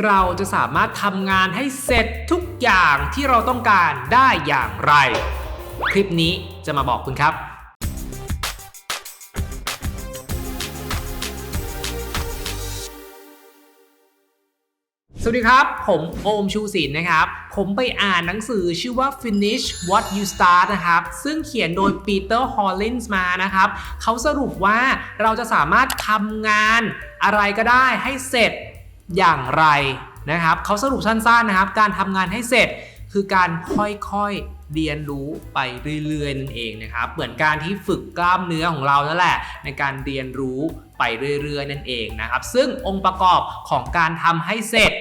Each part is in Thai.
เราจะสามารถทำงานให้เสร็จทุกอย่างที่เราต้องการได้อย่างไร คลิปนี้จะมาบอกคุณครับ สวัสดีครับ ผมโอมชูศิลป์นะครับ ผมไปอ่านหนังสือชื่อว่า Finish What You Start นะครับ ซึ่งเขียนโดย Peter Hollins มานะครับ เขาสรุปว่าเราจะสามารถทำงานอะไรก็ได้ให้เสร็จ อย่างไรนะครับเขาสรุปสั้นๆนะครับ การทำงานให้เสร็จคือการค่อยๆเรียนรู้ไปเรื่อยๆนั่นเองนะครับ เหมือนการที่ฝึกกล้ามเนื้อของเรานั่นแหละ ในการเรียนรู้ไปเรื่อยๆนั่นเองนะครับ ซึ่งองค์ประกอบของการทำให้เสร็จ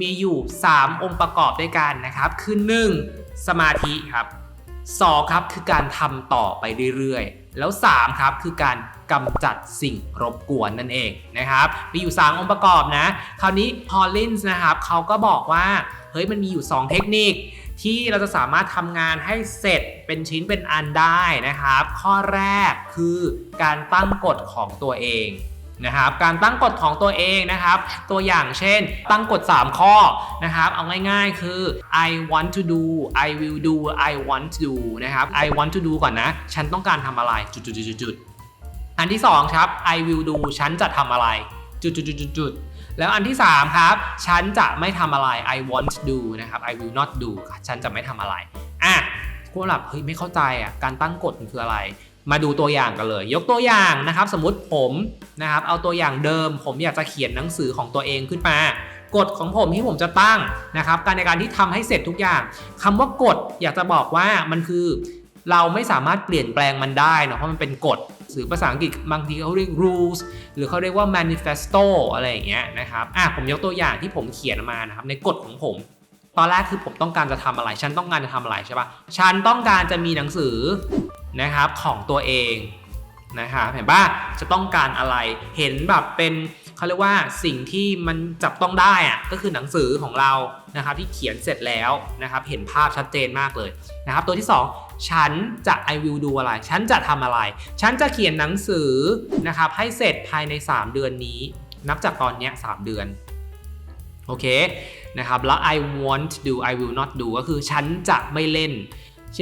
มีอยู่ 3 องค์ประกอบด้วยกันนะครับ คือ 1. สมาธิครับ 2. ครับคือการทำต่อไปเรื่อยๆ แล้ว 3. ครับ คือการกำจัดสิ่งรบกวนนั่นเองนะครับมีอยู่ 3 องค์ประกอบนะ คราวนี้ฮอลลินส์นะครับเขาก็บอกว่า เฮ้ยมันมีอยู่ 2 เทคนิค ที่เราจะสามารถทำงานให้เสร็จเป็นชิ้นเป็นอันได้นะครับ ข้อแรกคือการตั้งกฎของตัวเอง นะครับการตั้งกฎของตัวเองนะครับ ตัวอย่างเช่น ตั้งกฎ 3 ข้อนะครับ เอาง่ายๆคือ I want to do I will do I want to do นะครับ I want to do ก่อนนะ ฉันต้องการทำอะไรจุดๆๆอันที่ 2 ครับ I will do ฉันจะทำอะไรจุดๆๆๆแล้วอันที่ 3 ครับ ฉันจะไม่ทำอะไร I want to do นะครับ I will not do ฉันจะไม่ทำอะไร อะคุณหลับเฮ้ยไม่เข้าใจอะการตั้งกฎมันคืออะไร มาดูตัวอย่างกันเลย ยกตัวอย่างนะครับ สมมติผมนะครับ เอาตัวอย่างเดิม ผมอยากจะเขียนหนังสือของตัวเองขึ้นมากฎของผมที่ผมจะตั้งนะครับ การในการที่ทำให้เสร็จทุกอย่างคำว่ากฎอยากจะบอกว่ามันคือ เราไม่สามารถเปลี่ยนแปลงมันได้เนอะเพราะมันเป็นกฎหรือภาษาอังกฤษบางทีเขาเรียก rules หรือเขาเรียกว่า manifesto อะไรอย่างเงี้ยนะครับอะผมยกตัวอย่างที่ผมเขียนมานะครับในกฎของผม ตอนแรกคือผมต้องการจะทำอะไร ฉันต้องการจะทำอะไรใช่ปะฉันต้องการจะมีหนังสือนะครับของตัวเองนะครับเห็นปะจะต้องการอะไรเห็นแบบเป็นเขาเรียกว่าสิ่งที่มันจับต้องได้อะก็คือหนังสือของเรานะครับที่เขียนเสร็จแล้วนะครับเห็นภาพชัดเจนมากเลยนะครับตัวที่ 2 ฉันจะ I will do อะไร ฉันจะทำอะไร ฉันจะเขียนหนังสือนะครับให้เสร็จภายใน 3 เดือนนี้ นับจากตอนนี้3เดือน โอเคนะครับแล้ว I want to do I will not do ก็คือฉันจะไม่เล่น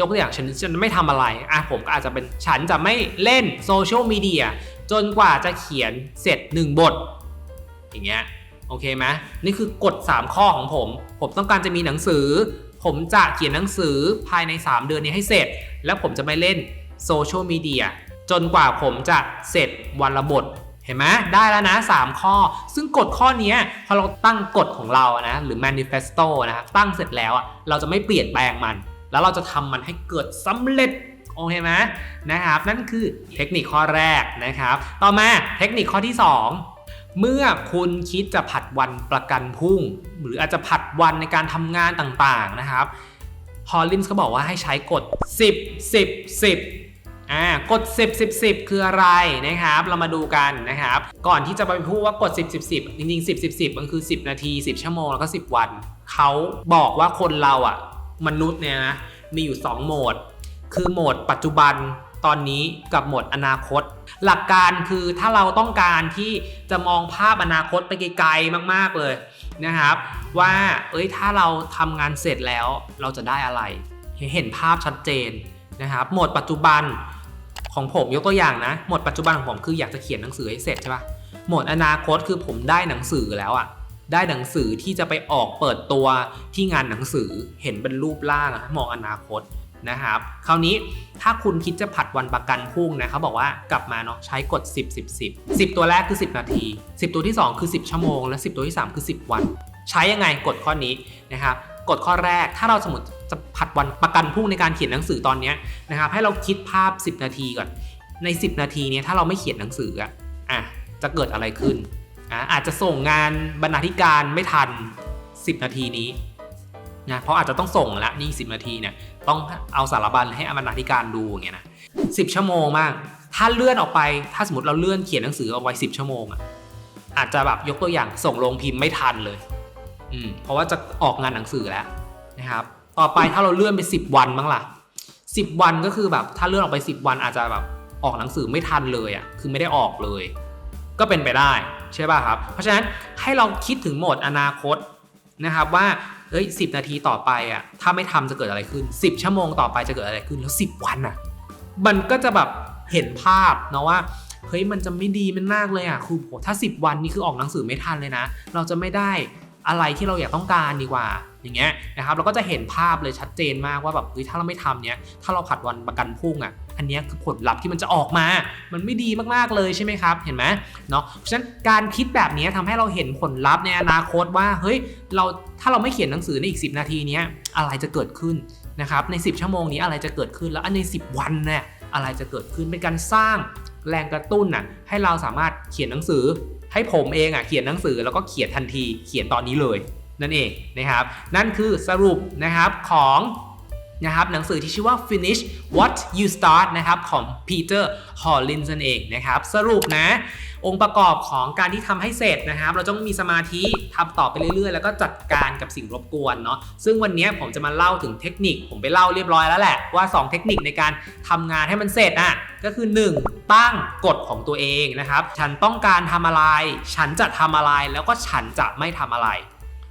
ยกตัวอย่างฉันจะไม่ทำอะไรอะผมก็อาจจะเป็นฉันจะไม่เล่นโซเชียลมีเดียจนกว่าจะเขียนเสร็จ 1 บท อย่างเงี้ยโอเคไหมนี่คือกฎ 3 ข้อของผม ผมต้องการจะมีหนังสือ ผมจะเขียนหนังสือภายใน 3 เดือนนี้ให้เสร็จ แล้วผมจะไม่เล่นโซเชียลมีเดียจนกว่าผมจะเสร็จวันละบท เห็นไหมได้แล้วนะ 3 ข้อ ซึ่งกฎข้อนี้พอเราตั้งกฎของเรานะหรือ manifesto นะครับตั้งเสร็จแล้วอะเราจะไม่เปลี่ยนแปลงมัน แล้วเราจะทำมันให้เกิดสำเร็จโอเคไหมนะครับ นั่นคือเทคนิคข้อแรกนะครับ ต่อมาเทคนิคข้อที่ 2 เมื่อคุณคิดจะผัดวันประกันพรุ่ง หรืออาจจะผัดวันในการทำงานต่างๆนะครับฮอลลินส์เขาบอกว่าให้ใช้กฎ 10 10 10 อ่ากฎ10 10 10 คืออะไรนะครับ เรามาดูกันนะครับ ก่อนที่จะไปพูดว่ากฎ10 10 10 จริงๆ 10 10 10 มันคือ 10 นาที 10 ชั่วโมงแล้วก็ 10 วัน เขาบอกว่าคนเราอะ มนุษย์เนี่ยนะมีอยู่ 2 โหมด คือโหมดปัจจุบันตอนนี้กับโหมดอนาคต หลักการคือถ้าเราต้องการที่จะมองภาพอนาคตไปไกลๆมากๆเลยนะครับ ว่าเอ้ยถ้าเราทำงานเสร็จแล้วเราจะได้อะไร เห็นภาพชัดเจนนะครับโหมดปัจจุบัน ของผมยกตัวอย่างนะ หมดปัจจุบันของผมคืออยากจะเขียนหนังสือให้เสร็จใช่ปะหมดอนาคตคือผมได้หนังสือแล้วอะได้หนังสือที่จะไปออกเปิดตัวที่งานหนังสือเห็นเป็นรูปร่างมองอนาคตนะครับ คราวนี้ถ้าคุณคิดจะผัดวันประกันพรุ่งนะเขาบอกว่ากลับมาเนาะใช้กฎ10 10 10 10 ตัวแรกคือ 10 นาที 10 ตัวที่ 2 คือ 10 ชั่วโมง และ 10 ตัวที่ 3 คือ 10 วัน ใช้ยังไงกฎข้อนี้นะครับกฎข้อแรกถ้าเราสมมติ ผัดวันประกันพรุ่งในการเขียนหนังสือตอนนี้นะครับให้เราคิดภาพ 10 นาทีก่อนใน 10 นาทีนี้ถ้าเราไม่เขียนหนังสืออะอะจะเกิดอะไรขึ้นอะอาจจะส่งงานบรรณาธิการไม่ทัน 10 นาทีนี้นะเพราะอาจจะต้องส่งละนี่ 10 นาทีเนี่ยต้องเอาสารบัญให้อมนาธิการดูอย่างเงี้ยนะสิบชั่วโมงมาก ถ้าเลื่อนออกไปถ้าสมมติเราเลื่อนเขียนหนังสือเอาไว้สิบชั่วโมงอะอาจจะแบบยกตัวอย่างส่งลงพิมพ์ไม่ทันเลยอืมเพราะว่าจะออกงานหนังสือแล้วนะครับ ต่อไปถ้าเราเลื่อนไปสิบวันบ้างล่ะสิบวันก็คือแบบถ้าเลื่อนออกไปสิบวันอาจจะแบบออกหนังสือไม่ทันเลยอะคือไม่ได้ออกเลย ก็เป็นไปได้ใช่ป่ะครับ เพราะฉะนั้นให้เราคิดถึงโหมดอนาคตนะครับว่าเอ้ยสินาทีต่อไปอะถ้าไม่ทำจะเกิดอะไรขึ้น 10 ชั่วโมงต่อไปจะเกิดอะไรขึ้นแล้ว 10 วันอะมันก็จะแบบเห็นภาพเนาะว่าเฮ้ยมันจะไม่ดีมันมากเลยอะคือโหถ้า 10 วันนี่คือออกหนังสือไม่ทันเลยนะ เราจะไม่ได้ อะไรที่เราอยากต้องการดีกว่าอย่างเงี้ยนะครับเราก็จะเห็นภาพเลยชัดเจนมากว่าแบบเฮ้ยถ้าเราไม่ทำเนี้ยถ้าเราผัดวันประกันพรุ่งอะอันเนี้ยคือผลลัพธ์ที่มันจะออกมา มันไม่ดีมากๆเลยใช่ไหมครับ เห็นไหมเนาะ เพราะฉะนั้นการคิดแบบนี้ทำให้เราเห็นผลลัพธ์ในอนาคตว่า เฮ้ย เราถ้าเราไม่เขียนหนังสือในอีก 10 นาทีเนี้ยอะไรจะเกิดขึ้นนะครับ ใน 10 ชั่วโมงนี้อะไรจะเกิดขึ้น แล้วอันใน 10 วันเนี่ยอะไรจะเกิดขึ้น เป็นการสร้างแรงกระตุ้นน่ะ ให้เราสามารถเขียนหนังสือ ให้ผมเองอะเขียนหนังสือแล้วก็เขียนทันที เขียนตอนนี้เลยนั่นเองนะครับนั่นคือสรุปนะครับของนะครับหนังสือที่ชื่อว่า finish what you start นะครับของ Peter Hollins นั่นเองนะครับสรุปนะ องค์ประกอบของการที่ทำให้เสร็จนะครับ เราต้องมีสมาธิทำต่อไปเรื่อยๆ แล้วก็จัดการกับสิ่งรบกวนเนาะซึ่งวันนี้ผมจะมาเล่าถึงเทคนิค ผมไปเล่าเรียบร้อยแล้วแหละว่า 2 เทคนิคในการทำงานให้มันเสร็จอะก็คือ 1 ตั้งกฎของตัวเองนะครับ ฉันต้องการทำอะไร ฉันจะทำอะไรแล้วก็ฉันจะไม่ทำอะไร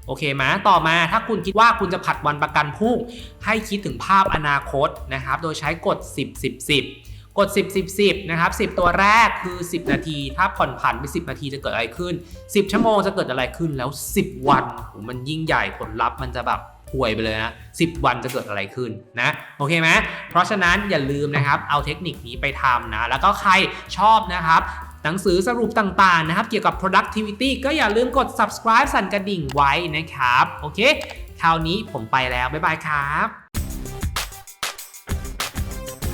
โอเคไหมต่อมาถ้าคุณคิดว่าคุณจะผัดวันประกันพรุ่ง ให้คิดถึงภาพอนาคตนะครับ โดยใช้กฎ 10 10 10 กด 10 10 10นะครับ10 ตัวแรกคือ 10 นาที ถ้าผ่อนผันไป 10 นาทีจะเกิดอะไรขึ้น 10 ชั่วโมงจะเกิดอะไรขึ้นแล้ว 10 วันมันยิ่งใหญ่ผลลัพธ์มันจะแบบห่วยไปเลยนะ10 วันจะเกิดอะไรขึ้นนะโอเคไหมเพราะฉะนั้นอย่าลืมนะครับเอาเทคนิคนี้ไปทำนะแล้วก็ใครชอบนะครับหนังสือสรุปต่างๆนะครับ เกี่ยวกับ productivity ก็อย่าลืมกด subscribe สั่นกระดิ่งไว้นะครับ โอเค คราวนี้ผมไปแล้ว บ๊ายบายครับ